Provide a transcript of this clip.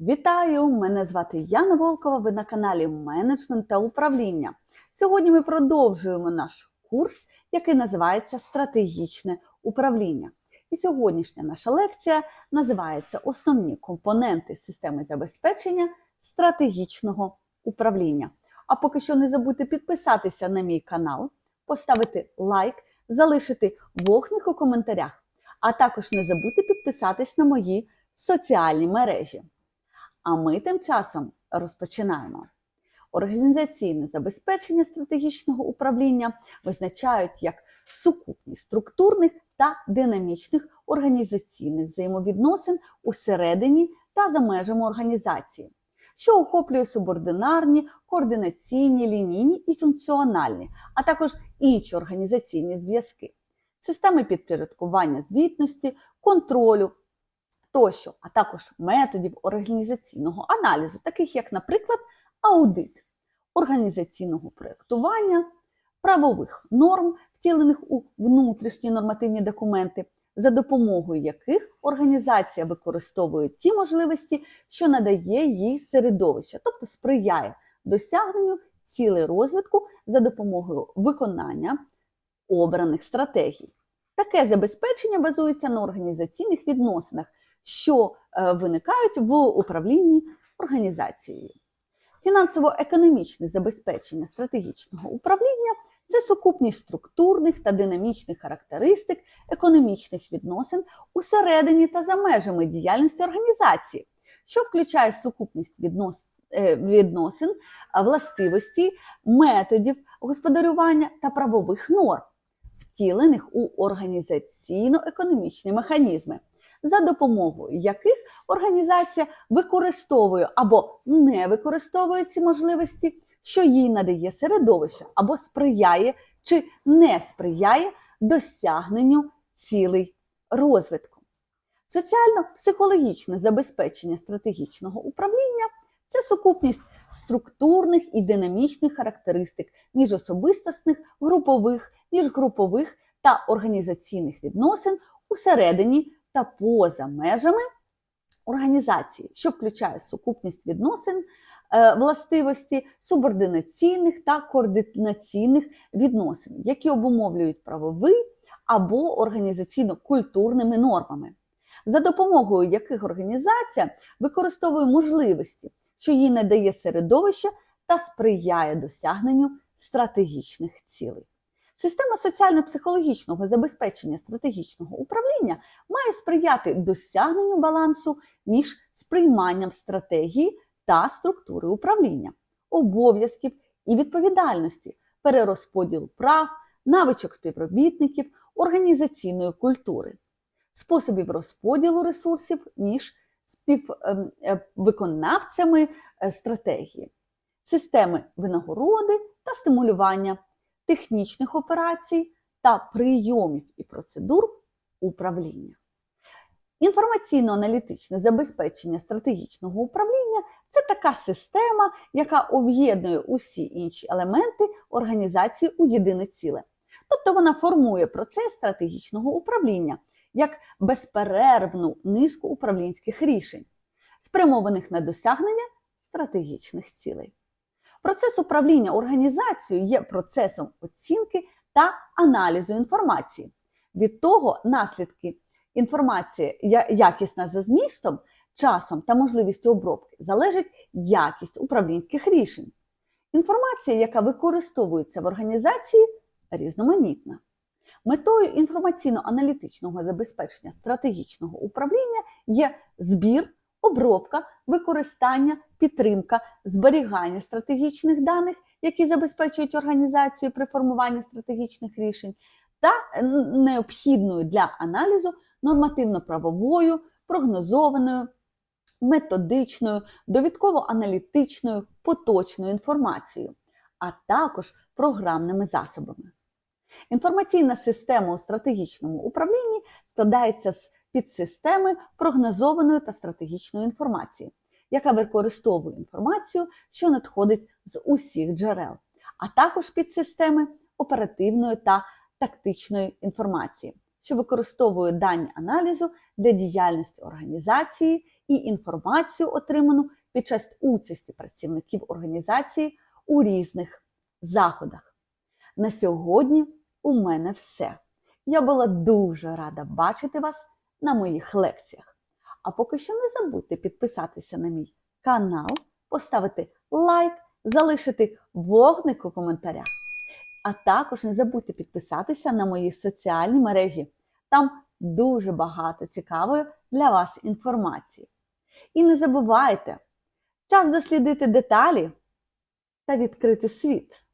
Вітаю! Мене звати Яна Волкова. Ви на каналі Менеджмент та управління. Сьогодні ми продовжуємо наш курс, який називається Стратегічне управління. І сьогоднішня наша лекція називається Основні компоненти системи забезпечення стратегічного управління. А поки що не забудьте підписатися на мій канал, поставити лайк, залишити вогник у коментарях, а також не забудьте підписатись на мої соціальні мережі. А ми тим часом розпочинаємо. Організаційне забезпечення стратегічного управління визначають як сукупність структурних та динамічних організаційних взаємовідносин усередині та за межами організації, що охоплює субординарні, координаційні, лінійні і функціональні, а також інші організаційні зв'язки, системи підпорядкування звітності, контролю, тощо, а також методів організаційного аналізу, таких як, наприклад, аудит, організаційного проєктування, правових норм, втілених у внутрішні нормативні документи, за допомогою яких організація використовує ті можливості, що надає їй середовище, тобто сприяє досягненню цілей розвитку за допомогою виконання обраних стратегій. Таке забезпечення базується на організаційних відносинах, що е, виникають в управлінні організацією. Фінансово-економічне забезпечення стратегічного управління це сукупність структурних та динамічних характеристик економічних відносин усередині та за межами діяльності організації, що включає сукупність віднос- е, відносин, властивості, методів господарювання та правових норм, втілених у організаційно-економічні механізми за допомогою яких організація використовує або не використовує ці можливості, що їй надає середовище, або сприяє чи не сприяє досягненню цілей розвитку. Соціально-психологічне забезпечення стратегічного управління це сукупність структурних і динамічних характеристик міжособистісних, групових, міжгрупових та організаційних відносин усередині та поза межами організації, що включає сукупність відносин, е, властивості субординаційних та координаційних відносин, які обумовлюють правовий або організаційно-культурними нормами, за допомогою яких організація використовує можливості, що їй надає середовище та сприяє досягненню стратегічних цілей. Система соціально-психологічного забезпечення стратегічного управління має сприяти досягненню балансу між сприйманням стратегії та структури управління, обов'язків і відповідальності, перерозподіл прав, навичок співробітників, організаційної культури, способів розподілу ресурсів між співвиконавцями стратегії, системи винагороди та стимулювання технічних операцій та прийомів і процедур управління. Інформаційно-аналітичне забезпечення стратегічного управління це така система, яка об'єднує усі інші елементи організації у єдине ціле. Тобто вона формує процес стратегічного управління як безперервну низку управлінських рішень, спрямованих на досягнення стратегічних цілей. Процес управління організацією є процесом оцінки та аналізу інформації. Від того наслідки інформації якісна за змістом, часом та можливістю обробки залежить якість управлінських рішень. Інформація, яка використовується в організації, різноманітна. Метою інформаційно-аналітичного забезпечення стратегічного управління є збір, обробка, використання, підтримка, зберігання стратегічних даних, які забезпечують організацію при формуванні стратегічних рішень, та необхідною для аналізу нормативно-правовою, прогнозованою, методичною, довідково-аналітичною, поточною інформацією, а також програмними засобами. Інформаційна система у стратегічному управлінні складається з підсистеми прогнозованої та стратегічної інформації, яка використовує інформацію, що надходить з усіх джерел, а також підсистеми оперативної та тактичної інформації, що використовує дані аналізу для діяльності організації і інформацію, отриману під час участі працівників організації у різних заходах. На сьогодні у мене все. Я була дуже рада бачити вас на моїх лекціях. А поки що не забудьте підписатися на мій канал, поставити лайк, залишити вогник у коментарях. А також не забудьте підписатися на мої соціальні мережі. Там дуже багато цікавої для вас інформації. І не забувайте, час дослідити деталі та відкрити світ.